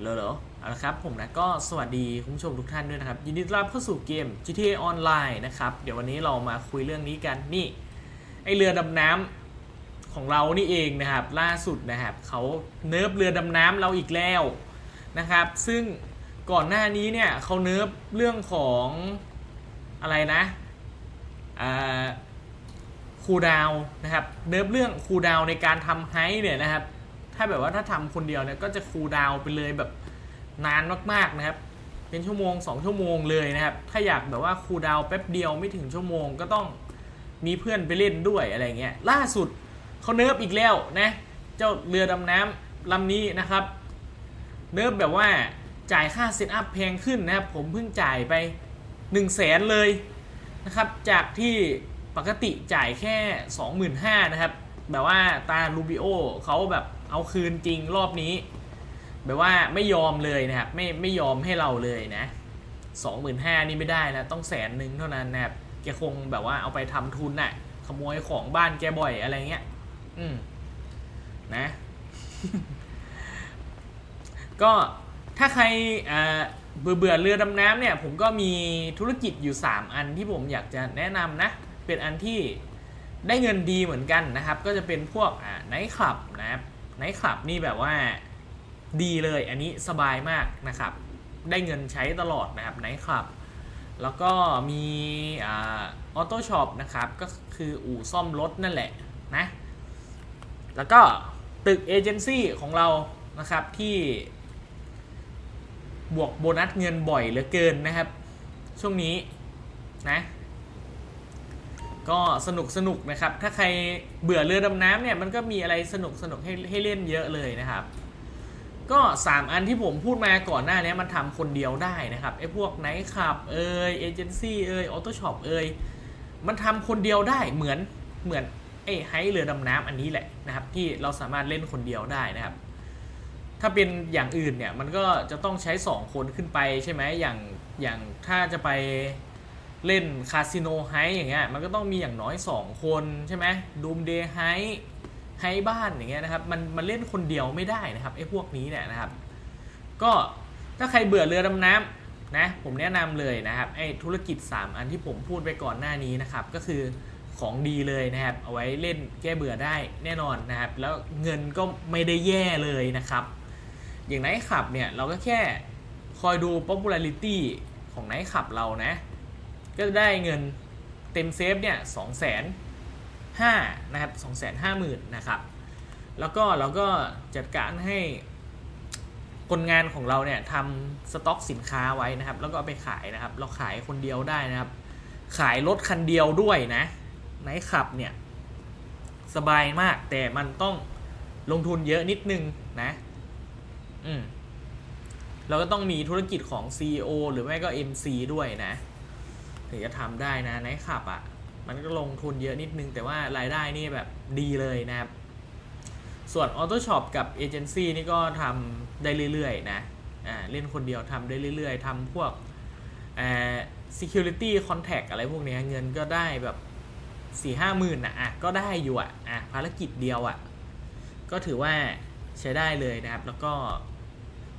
เหรอเหรอเอาละครับผมนะก็สวัสดีคุณผู้ชมทุกท่านด้วยนะครับ ยินดีต้อนรับเข้าสู่เกม GTA Online นะครับ เดี๋ยววันนี้เรามาคุยเรื่องนี้กันนี่ไอเรือดำน้ำของเรานี่เองนะครับ ล่าสุดนะครับเขาเนิร์ฟเรือดำน้ำเราอีกแล้วนะครับ ซึ่งก่อนหน้านี้เนี่ยเขาเนิร์ฟเรื่องของอะไรนะอ่าคูดาวนะครับเนิร์ฟเรื่องคูดาวในการทำไฮเนี่ยนะครับ ถ้าแบบว่าถ้าทำคนเดียวเนี่ยก็จะคูลดาวไปเลยแบบนานมากๆนะครับ เป็นชั่วโมง 2 ชั่วโมงเลยนะครับ ถ้าอยากแบบว่าคูลดาวแป๊บเดียวไม่ถึงชั่วโมงก็ต้องมีเพื่อนไปเล่นด้วยอะไรเงี้ย ล่าสุดเขาเนิร์ฟอีกแล้วนะ เจ้าเรือดำน้ำลำนี้นะครับ เนิร์ฟแบบว่าจ่ายค่าเซตอัพแพงขึ้นนะครับ ผมเพิ่งจ่ายไป1นึ่งแสนเลยนะครับ จากที่ปกติจ่ายแค่ 25,000นะครับ แบบว่าตาลูบิโอเขาแบบ เอาคืนจริงรอบนี้ แบบว่าไม่ยอมเลยนะครับ ไม่ไม่ยอมให้เราเลยนะสองหมื่นห้านี่ไม่ได้นะต้องแสนหนึ่งเท่านั้นนะครับแกคงแบบว่าเอาไปทำทุนน่ะ ขโมยของบ้านแกบ่อยอะไรเงี้ย อืม นะ ก็ถ้าใครเบื่อเบื่อเรือดำน้ำเนี่ย ผมก็มีธุรกิจอยู่ 3 อันที่ผมอยากจะแนะนำนะ เป็นอันที่ได้เงินดีเหมือนกันนะครับ ก็จะเป็นพวกอ่าไนท์คลับนะครับ ไนท์คลับนี่แบบว่าดีเลย อันนี้สบายมากนะครับ ได้เงินใช้ตลอดนะครับไนท์คลับ แล้วก็มีออโต้ช็อปนะครับ ก็คืออู่ซ่อมรถนั่นแหละนะ แล้วก็ตึกเอเจนซี่ของเรานะครับที่บวกโบนัสเงินบ่อยเหลือเกินนะครับ ช่วงนี้นะ ก็สนุกสนุกนะครับ ถ้าใครเบื่อเรือดำน้ำเนี่ยมันก็มีอะไรสนุกสนุกให้ให้เล่นเยอะเลยนะครับ ก็ 3 อันที่ผมพูดมาก่อนหน้านี้มันทำคนเดียวได้นะครับไอ้พวกไนท์คลับเอยเอเจนซี่เอยออโต้ช็อปเอยมันทำคนเดียวได้เหมือนเหมือนไอ้ไฮเรือดำน้ำอันนี้แหละนะครับ ที่เราสามารถเล่นคนเดียวได้นะครับ ถ้าเป็นอย่างอื่นเนี่ยมันก็จะต้องใช้ 2 คนขึ้นไปใช่ไหมอย่างอย่างถ้าจะไป เล่นคาสิโนไฮอย่างเงี้ยมันก็ต้องมีอย่างน้อย 2 คนใช่ไหมดูมเดย์ไฮไฮบ้านอย่างเงี้ยนะครับมันมันเล่นคนเดียวไม่ได้นะครับไอ้พวกนี้เนี่ยนะครับ ก็ถ้าใครเบื่อเรือดำน้ำนะผมแนะนำเลยนะครับไอ้ธุรกิจ 3 อันที่ผมพูดไปก่อนหน้านี้นะครับก็คือของดีเลยนะครับ เอาไว้เล่นแก้เบื่อได้แน่นอนนะครับ แล้วเงินก็ไม่ได้แย่เลยนะครับ อย่างไนท์ขับเนี่ย เราก็แค่คอยดู popularity ของไนท์ขับเรานะ ก็จะได้เงินเต็มเซฟเนี่ยสองแสนห้านะครับสองแสนห้าหมื่นนะครับ แล้วก็เราก็จัดการให้คนงานของเราเนี่ยทำสต็อกสินค้าไว้นะครับ แล้วก็เอาไปขายนะครับ เราขายคนเดียวได้นะครับ ขายรถคันเดียวด้วยนะไนท์ขับเนี่ยสบายมากแต่มันต้องลงทุนเยอะนิดนึงนะ อืมเราก็ต้องมีธุรกิจของ CEO หรือไม่ก็ MC ด้วยนะ ถึงจะทำได้นะไนท์ขับอะ่ะ มันก็ลงทุนเยอะนิดนึง แต่ว่ารายได้นี่แบบดีเลยนะครับ ส่วน Auto Shop กับเอเจนซี่นี่ก็ทำได้เรื่อยๆนะอ่าเล่นคนเดียวทำได้เรื่อยๆทำพวกอ่า security contact อะไรพวกนี้เงินก็ได้แบบสี่ห้าหมื่นนะอะก็ได้อยู่อะอะภารกิจเดียวอะ ก็ถือว่าใช้ได้เลยนะครับ แล้วก็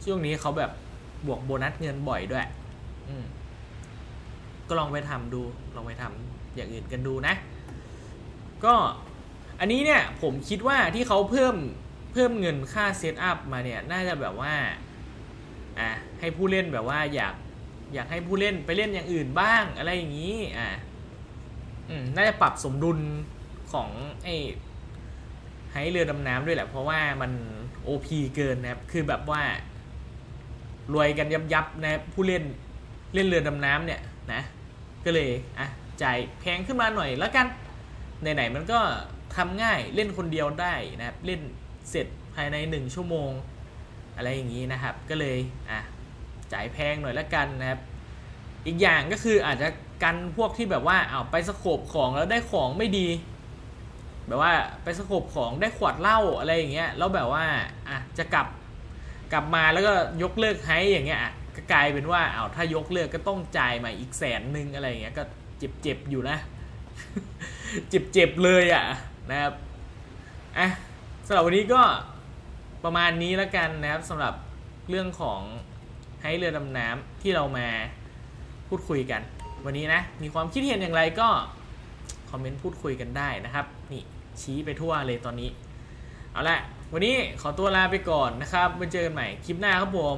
ช่วงนี้เขาแบบบวกโบนัสเงินบ่อยด้วย อืม ก็ลองไปทำดู ลองไปทำอย่างอื่นกันดูนะ ก็อันนี้เนี่ยผมคิดว่าที่เขาเพิ่มเพิ่มเงินค่าเซตอัพมาเนี่ยน่าจะแบบว่าอะให้ผู้เล่นแบบว่าอยากอยากให้ผู้เล่นไปเล่นอย่างอื่นบ้างอะไรอย่างนี้อะอืมน่าจะปรับสมดุลของไอ้ให้เรือดำน้ำด้วยแหละ เพราะว่ามัน OP เกินนะครับ คือแบบว่า รวยกันยับยับนะผู้เล่นเล่นเรือดำน้ำเนี่ย นะ ก็เลยอะจ่ายแพงขึ้นมาหน่อยแล้วกันไหนๆมันก็ทำง่ายเล่นคนเดียวได้นะครับเล่นเสร็จภายในหนึ่งชั่วโมง อะไรอย่างนี้นะครับ ก็เลยอะจ่ายแพงหน่อยแล้วกันนะครับ อีกอย่างก็คืออาจจะกันพวกที่แบบว่าเอาไปสโคบของแล้วได้ของไม่ดี แบบว่าไปสโคบของได้ขวดเหล้าอะไรอย่างเงี้ยแล้วแบบว่าอะจะกลับกลับมาแล้วก็ยกเลิกให้อย่างเงี้ยอะ ก็กลายเป็นว่าเอาถ้ายกเลิกก็ต้องจ่ายมาอีกแสนหนึ่งอะไรเงี้ยก็เจ็บเจ็บๆอยู่นะ เจ็บเจ็บๆเลยอะนะครับอะสำหรับวันนี้ก็ประมาณนี้แล้วกันนะครับสำหรับเรื่องของให้เรือดำน้ำที่เรามาพูดคุยกัน วันนี้นะ มีความคิดเห็นอย่างไรก็ คอมเมนต์พูดคุยกันได้นะครับ นี่ชี้ไปทั่วเลยตอนนี้ เอาละวันนี้ขอตัวลาไปก่อนนะครับไว้เจอกันใหม่คลิปหน้าครับผม